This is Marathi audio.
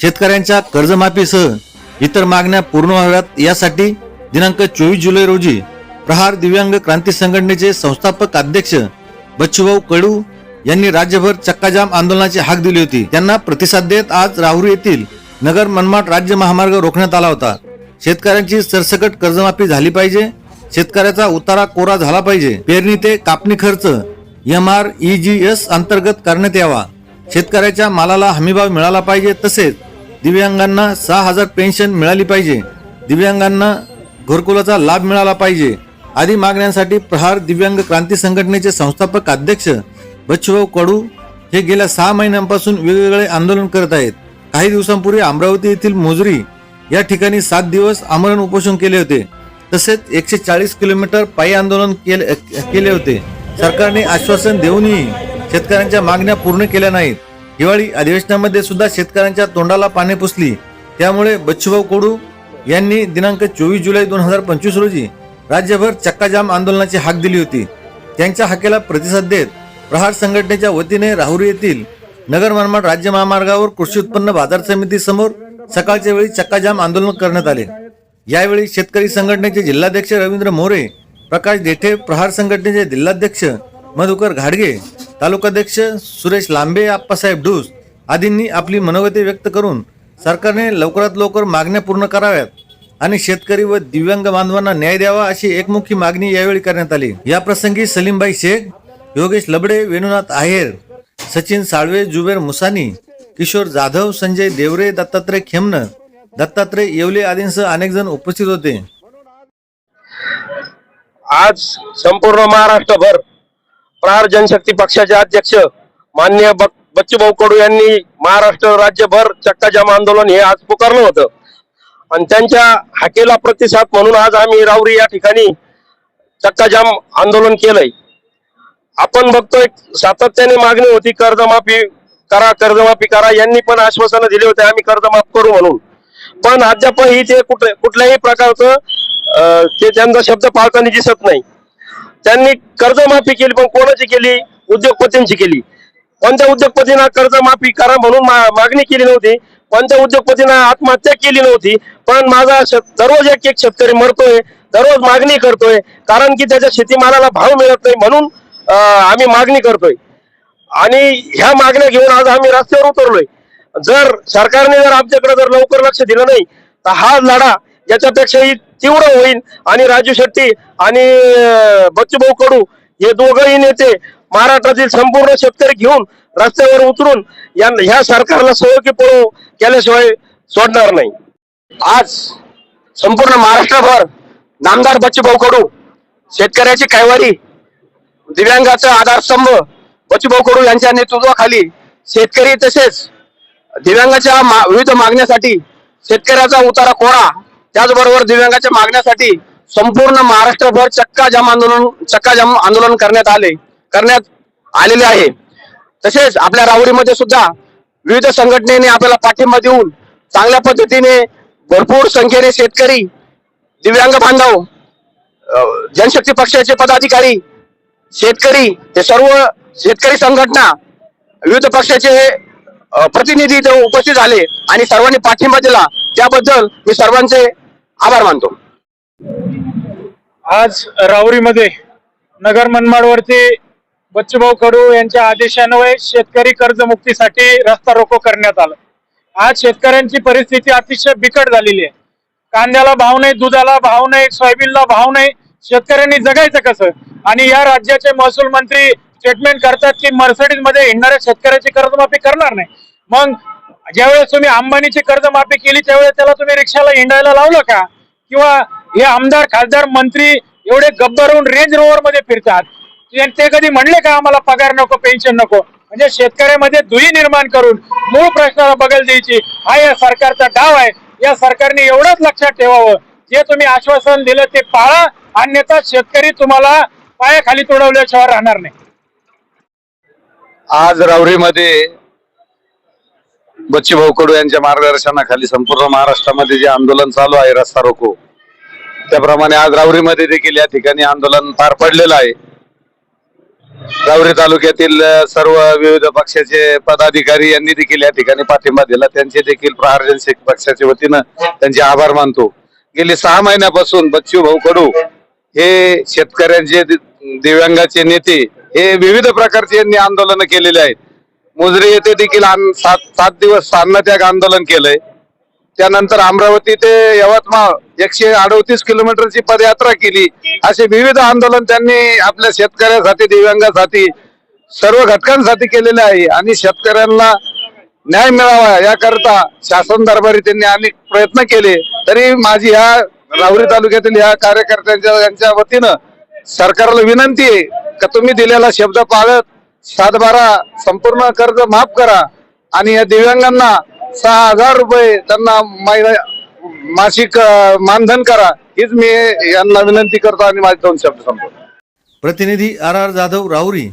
शेतकऱ्यांच्या कर्जमाफीसह इतर मागण्या पूर्ण व्हाव्यात यासाठी दिनांक चोवीस जुलै रोजी प्रहार दिव्यांग क्रांती संघटनेचे संस्थापक अध्यक्ष बच्चूभाऊ कडू यांनी राज्यभर चक्काजाम आंदोलनाची हाक दिली होती. त्यांना प्रतिसाद देत आज राहुरी येथील नगर मनमाड राज्य महामार्ग रोखण्यात आला होता. शेतकऱ्यांची सरसकट कर्जमाफी झाली पाहिजे. शेतकऱ्याचा उतारा कोरा झाला पाहिजे. पेरणी ते कापणी खर्च M R E G S अंतर्गत करण्यात यावा. शेतकऱ्याच्या मालाला हमीभाव मिळाला पाहिजे तसेच दिव्यांगांना सहा हजार पेन्शन मिळाली पाहिजे. दिव्यांगांना घरकुलाचा लाभ मिळाला पाहिजे. आदी मागण्यांसाठी प्रहार दिव्यांग क्रांती संघटनेचे संस्थापक अध्यक्ष बच्चूभाऊ कडू हे गेल्या सहा महिन्यांपासून वेगवेगळे आंदोलन करत आहेत. काही दिवसांपूर्वी अमरावती येथील मोजरी या ठिकाणी सात दिवस आमरण उपोषण केले होते. तसेच एकशे चाळीस किलोमीटर पायी आंदोलन केले केले होते. सरकारने आश्वासन देऊनही शेतकऱ्यांच्या मागण्या पूर्ण केल्या नाहीत. हिवाळी अधिवेशनामध्ये सुद्धा शेतकऱ्यांच्या तोंडाला पाने पुसली. त्यामुळे बच्चूभाऊ कोडू यांनी दिनांक चोवीस जुलै दोन हजार पंचवीस रोजी राज्यभर चक्काजाम आंदोलनाची हाक दिली होती. त्यांच्या हाकेला प्रतिसाद देत प्रहार संघटनेच्या वतीने राहुरी येथील नगर मनमाड राज्य महामार्गावर कृषी उत्पन्न बाजार समिती समोर सकाळच्या वेळी चक्काजाम आंदोलन करण्यात आले. यावेळी शेतकरी संघटनेचे जिल्हाध्यक्ष रवींद्र मोरे प्रकाश देठे प्रहार संघटनेचे जिल्हाध्यक्ष मधुकर घाडगे तालुकाध्यक्ष सुरेश लांबे आप्पासाहेब ढूस आदींनी आपली मनोगती व्यक्त करून सरकारने लवकरात लवकर मागण्या पूर्ण कराव्यात आणि शेतकरी व दिव्यांग बांधवांना न्याय द्यावा अशी एकमुखी मागणी यावेळी करण्यात आली. या प्रसंगी सलीमबाई शेख योगेश लबडे वेणुनाथ आहेर सचिन साळवे जुबेर मुसानी किशोर जाधव संजय देवरे दत्तात्रय खेमन दत्तात्रय येवले आदींसह अनेक जण उपस्थित होते. आज संपूर्ण महाराष्ट्रभर प्रहार जनशक्ती पक्षाचे अध्यक्ष मान्य बक- बच्चूभाऊ कडू यांनी महाराष्ट्र राज्यभर चक्काजाम आंदोलन हे आज पुकारलं होतं. आणि त्यांच्या हाकेला प्रतिसाद म्हणून आज आम्ही रावरी या ठिकाणी चक्काजाम आंदोलन केलंय. आपण बघतोय सातत्याने मागणी होती कर्जमाफी करा कर्जमाफी करा यांनी पण आश्वासनं दिली होते आम्ही कर्जमाफ करू म्हणून. पण अद्यापही ते कुठल्याही प्रकारचं ते त्यांचा शब्द पाळताना दिसत नाही. त्यांनी कर्जमाफी केली पण कोणाची केली? उद्योगपतींची केली. कोणत्या उद्योगपतींना कर्जमाफी करा म्हणून मा- मागणी केली नव्हती? कोणत्या उद्योगपतींना आत्महत्या केली नव्हती? पण माझा दररोज एक एक शेतकरी मरतोय दररोज मागणी करतोय कारण की त्याच्या शेतीमालाला भाव मिळत नाही म्हणून आम्ही मागणी करतोय. आणि ह्या मागण्या घेऊन आज आम्ही रस्त्यावर उतरलोय. जर सरकारने जर आमच्याकडे जर लवकर लक्ष दिलं नाही तर हा लढा याच्यापेक्षाही तीव्र होईल आणि राजू शेट्टी आणि बच्चूभाऊ कडू हे दोघंही नेते महाराष्ट्रातील संपूर्ण शेतकरी घेऊन रस्त्यावर उतरून या ह्या सरकारला सहयोगी पळू केल्याशिवाय सोडणार नाही. आज संपूर्ण महाराष्ट्रभर नामदार बच्चूभाऊ कडू शेतकऱ्याची कैवारी दिव्यांगाचा आधारस्तंभ बच्चूभाऊ कडू यांच्या नेतृत्वाखाली शेतकरी तसेच दिव्यांगाच्या मा- विविध मागण्यासाठी शेतकऱ्याचा उतारा कोरा त्याचबरोबर दिव्यांगाच्या मागण्यासाठी संपूर्ण महाराष्ट्रभर चक्का जाम आंदोलन चक्का जाम आंदोलन करण्यात आले करण्यात आलेले आहे. तसेच आपल्या राहुरीमध्ये सुद्धा विविध संघटनेने आपल्याला पाठिंबा देऊन चांगल्या पद्धतीने भरपूर संख्येने शेतकरी दिव्यांग बांधव जनशक्ती पक्षाचे पदाधिकारी शेतकरी हे सर्व शेतकरी संघटना विविध पक्षाचे प्रतिनिधी इथे उपस्थित झाले आणि सर्वांनी पाठिंबा दिला. त्याबद्दल मी सर्वांचे आभार मानतो. आज राहुरीमध्ये नगर मनमाडवरती बच्चूभाऊ कडू यांच्या आदेशान्वये शेतकरी कर्जमुक्तीसाठी रस्ता रोको करण्यात आला. आज शेतकऱ्यांची परिस्थिती अतिशय बिकट झालेली आहे. कांद्याला भाव नाही दुधाला भाव नाही सोयाबीनला भाव नाही शेतकऱ्यांनी जगायचं कसं? आणि या राज्याचे महसूल मंत्री स्टेटमेंट करतात की मर्सडीजमध्ये हिंडणाऱ्या शेतकऱ्याची कर्जमाफी करणार नाही. मग ज्यावेळेस तुम्ही अंबानीची कर्जमाफी केली त्यावेळेस त्याला तुम्ही रिक्षाला हिंडायला लावलं का? किंवा हे आमदार खासदार मंत्री एवढे गब्बरून रेंज रोवर मध्ये फिरतात. ते- कधी म्हणले का आम्हाला पगार नको पेन्शन नको? म्हणजे शेतकऱ्यामध्ये दुही निर्माण करून मूळ प्रश्नाला बगल द्यायची. हा या सरकारचा डाव आहे. या सरकारने एवढंच लक्षात ठेवावं. जे तुम्ही आश्वासन दिलं ते पाळा. अन्यथा शेतकरी तुम्हाला पायाखाली तोडवल्याशिवाय राहणार नाही. आज रावरीमध्ये बच्चूभाऊ कडू यांच्या मार्गदर्शनाखाली संपूर्ण महाराष्ट्रामध्ये जे आंदोलन चालू आहे रस्ता रोको. त्याप्रमाणे आज रावरीमध्ये देखील या ठिकाणी आंदोलन पार पडलेलं आहे. रावरी तालुक्यातील सर्व विविध पक्षाचे पदाधिकारी यांनी देखील या ठिकाणी पाठिंबा दिला. त्यांचे देखील प्रहार पक्षाच्या वतीनं त्यांचे आभार मानतो. गेली सहा महिन्यापासून बच्चू भाऊ कडू हे शेतकऱ्यांचे दिव्यांगाचे नेते हे विविध प्रकारचे यांनी आंदोलन केलेले आहेत. मुजरे येथे देखील आन- सात सात दिवस अन्नत्याग आंदोलन केलंय. त्यानंतर अमरावती ते यवतमाळ एकशे अडतीस किलोमीटरची पदयात्रा केली. असे विविध आंदोलन त्यांनी आपल्या शेतकऱ्यासाठी दिव्यांगासाठी सर्व घटकांसाठी केलेले आहे आणि शेतकऱ्यांना न्याय मिळावा याकरता शासन दरबारी त्यांनी अनेक प्रयत्न केले. तरी माझी ह्या राहुरी तालुक्यातील ह्या कार्यकर्त्यांच्या यांच्या वतीनं सरकारला विनंती आहे का तुम्ही दिलेला शब्द पाळत सातबारा संपूर्ण कर्ज माफ करा. आणि या दिव्यांगांना सहा हजार रुपये त्यांना मासिक मानधन करा. हीच मी यांना विनंती करतो आणि माझे दोन शब्द संपवतो. प्रतिनिधी आर आर जाधव राहुरी